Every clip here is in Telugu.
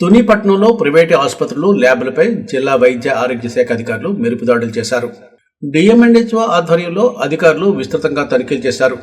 తునిపట్నంలో ప్రైవేటు ఆసుపత్రులు ల్యాబ్లపై జిల్లా వైద్య ఆరోగ్య శాఖ అధికారులు మెరుపుదాడులు చేశారు. డిఎంఎన్హెచ్ఓ ఆధ్వర్యంలో అధికారులు విస్తృతంగా తనిఖీలు చేశారు.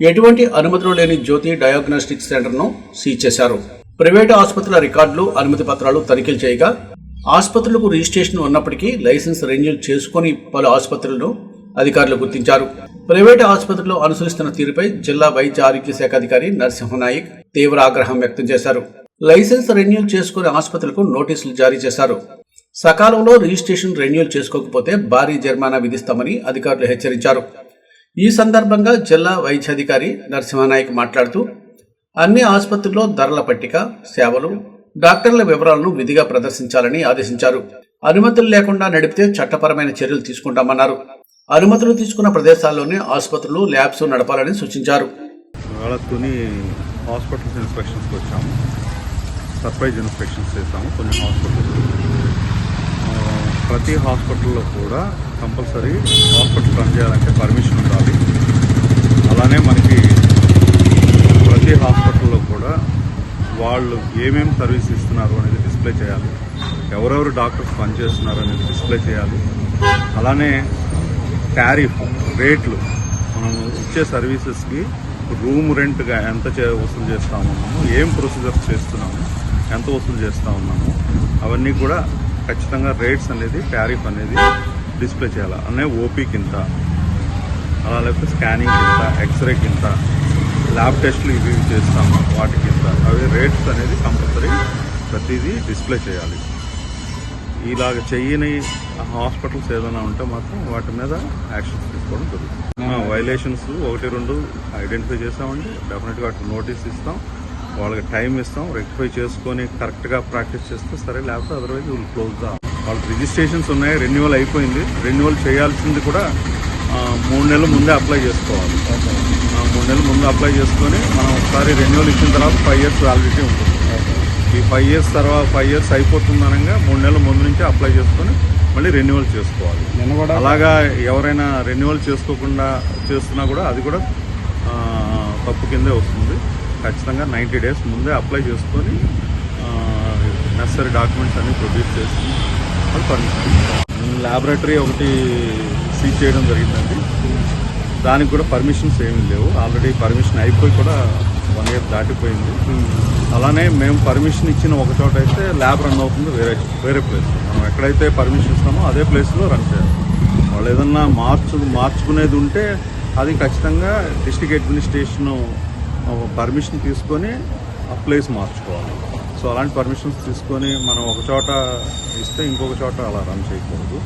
ఎటువంటి అనుమతులు లేని జ్యోతి డయాగ్నోస్టిక్ సెంటర్ను సీజ్ చేశారు. ప్రైవేటు ఆసుపత్రుల రికార్డులు అనుమతి పత్రాలు తనిఖీలు చేయగా ఆసుపత్రులకు రిజిస్ట్రేషన్ ఉన్నప్పటికీ లైసెన్స్ రెన్యూల్ చేసుకుని పలు ఆసుపత్రులను అధికారులు గుర్తించారు. ప్రైవేటు ఆసుపత్రుల్లో అనుసరిస్తున్న తీరుపై జిల్లా వైద్య ఆరోగ్య శాఖ అధికారి నరసింహనాయక్ తీవ్ర ఆగ్రహం వ్యక్తం చేశారు. లైసెన్స్ రెన్యూల్ చేసుకునే ఆసుపత్రులకు నోటీసులు జారీ చేశారు. సకాలంలో రిజిస్ట్రేషన్ రెన్యూల్ చేసుకోకపోతే భారీ జరిమానా విధిస్తామని అధికారులు హెచ్చరించారు. ఈ సందర్భంగా జిల్లా వైద్యాధికారి నరసింహనాయక్ మాట్లాడుతూ అన్ని ఆసుపత్రుల్లో ధరల పట్టిక సేవలు డాక్టర్ల వివరాలను విధిగా ప్రదర్శించాలని ఆదేశించారు. అనుమతులు లేకుండా నడిపితే చట్టపరమైన చర్యలు తీసుకుంటామన్నారు. అనుమతులు తీసుకున్న ప్రదేశాల్లోనే ఆసుపత్రులు ల్యాబ్స్ నడపాలని సూచించారు. హాస్పిటల్స్ ఇన్స్పెక్షన్స్కి వచ్చాము. సర్ప్రైజ్ ఇన్స్పెక్షన్స్ చేస్తాము కొన్ని హాస్పిటల్స్. ప్రతి హాస్పిటల్లో కూడా కంపల్సరీ హాస్పిటల్ రన్ చేయాలంటే పర్మిషన్ ఉండాలి. అలానే మనకి ప్రతి హాస్పిటల్లో కూడా వాళ్ళు ఏమేమి సర్వీస్ ఇస్తున్నారు అనేది డిస్ప్లే చేయాలి. ఎవరెవరు డాక్టర్స్ పనిచేస్తున్నారు అనేది డిస్ప్లే చేయాలి. అలానే టారిఫ్ రేట్లు. మనం ఇచ్చే సర్వీసెస్కి రూమ్ రెంట్గా ఎంత చే వసూలు చేస్తూ ఏం ప్రొసీజర్స్ చేస్తున్నాము ఎంత వసూలు చేస్తూ ఉన్నాము అవన్నీ కూడా ఖచ్చితంగా రేట్స్ అనేది టారిఫ్ అనేది డిస్ప్లే చేయాలి? అనే ఓపీకి ఇంత అలా లేకపోతే స్కానింగ్ కింద ఎక్స్రే కింద ల్యాబ్ టెస్ట్లు ఇవి చేస్తాము వాటి కింద. అవి రేట్స్ అనేది కంపల్సరీ ప్రతిదీ డిస్ప్లే చేయాలి. ఇలాగ చెయ్యని హాస్పిటల్స్ ఏదైనా ఉంటే మాత్రం వాటి మీద యాక్షన్స్ తీసుకోవడం జరుగుతుంది. వైలేషన్స్ ఒకటి రెండు ఐడెంటిఫై చేసామండి. డెఫినెట్గా నోటీస్ ఇస్తాం. వాళ్ళకి టైం ఇస్తాం రెక్టిఫై చేసుకొని కరెక్ట్గా ప్రాక్టీస్ చేస్తే సరే లేకపోతే అదర్వైజ్ విల్ క్లోజ్ దా వాళ్ళకి రిజిస్ట్రేషన్స్ ఉన్నాయి రెన్యువల్ అయిపోయింది. రెన్యువల్ చేయాల్సింది కూడా మూడు నెలల ముందే అప్లై చేసుకోవాలి. మూడు నెలల ముందు అప్లై చేసుకొని మనం ఒకసారి రెన్యువల్ ఇచ్చిన తర్వాత ఫైవ్ ఇయర్స్ వ్యాలిడిటీ ఉంటుంది. ఈ ఫైవ్ ఇయర్స్ తర్వాత ఫైవ్ ఇయర్స్ అయిపోతుంది అనగా మూడు నెలల ముందు నుంచి అప్లై చేసుకొని మళ్ళీ రెన్యువల్ చేసుకోవాలి. అలాగా ఎవరైనా రెన్యువల్ చేసుకోకుండా చేస్తున్నా కూడా అది కూడా తప్పు కిందే వస్తుంది. ఖచ్చితంగా నైంటీ డేస్ ముందే అప్లై చేసుకొని నెసరీ డాక్యుమెంట్స్ అన్ని ప్రొడ్యూస్ చేసి అది పర్మిషన్ ల్యాబొరేటరీ ఒకటి సీజ్ చేయడం జరిగిందండి. దానికి కూడా పర్మిషన్స్ ఏమీ లేవు. ఆల్రెడీ పర్మిషన్ అయిపోయి కూడా వన్ ఇయర్ దాటిపోయింది. అలానే మేము పర్మిషన్ ఇచ్చిన ఒక చోట అయితే ల్యాబ్ రన్ అవుతుంది వేరే వేరే ప్లేస్ మనం ఎక్కడైతే పర్మిషన్ ఇస్తామో అదే ప్లేస్లో రన్ చేయాలి. వాళ్ళు ఏదన్నా మార్చు మార్చుకునేది ఉంటే అది ఖచ్చితంగా డిస్టిక్ అడ్మినిస్ట్రేషన్ పర్మిషన్ తీసుకొని ఆ ప్లేస్ మార్చుకోవాలి. సో అలాంటి పర్మిషన్స్ తీసుకొని మనం ఒక చోట ఇస్తే ఇంకొక చోట అలా రన్ చేయకూడదు.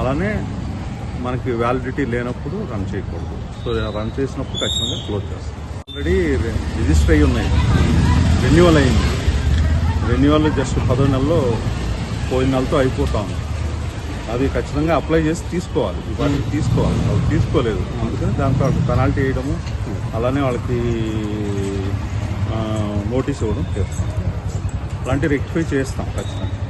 అలానే మనకి వ్యాలిడిటీ లేనప్పుడు రన్ చేయకూడదు. సో రన్ చేసినప్పుడు ఖచ్చితంగా క్లోజ్ చేస్తాం. ఆల్రెడీ రిజిస్టర్ అయ్యి ఉన్నాయి. రెన్యువల్ అయింది. రెన్యువల్ జస్ట్ పదో నెలలో పోయిన నెలతో అయిపోతాం అవి ఖచ్చితంగా అప్లై చేసి తీసుకోవాలి. ఇవన్నీ తీసుకోవాలి. వాళ్ళు తీసుకోలేదు. అందుకని దాంట్లో పెనాల్టీ వేయడము అలానే వాళ్ళకి నోటీస్ ఇవ్వడం చేస్తాం. అలాంటి రెక్టిఫై చేస్తాం ఖచ్చితంగా.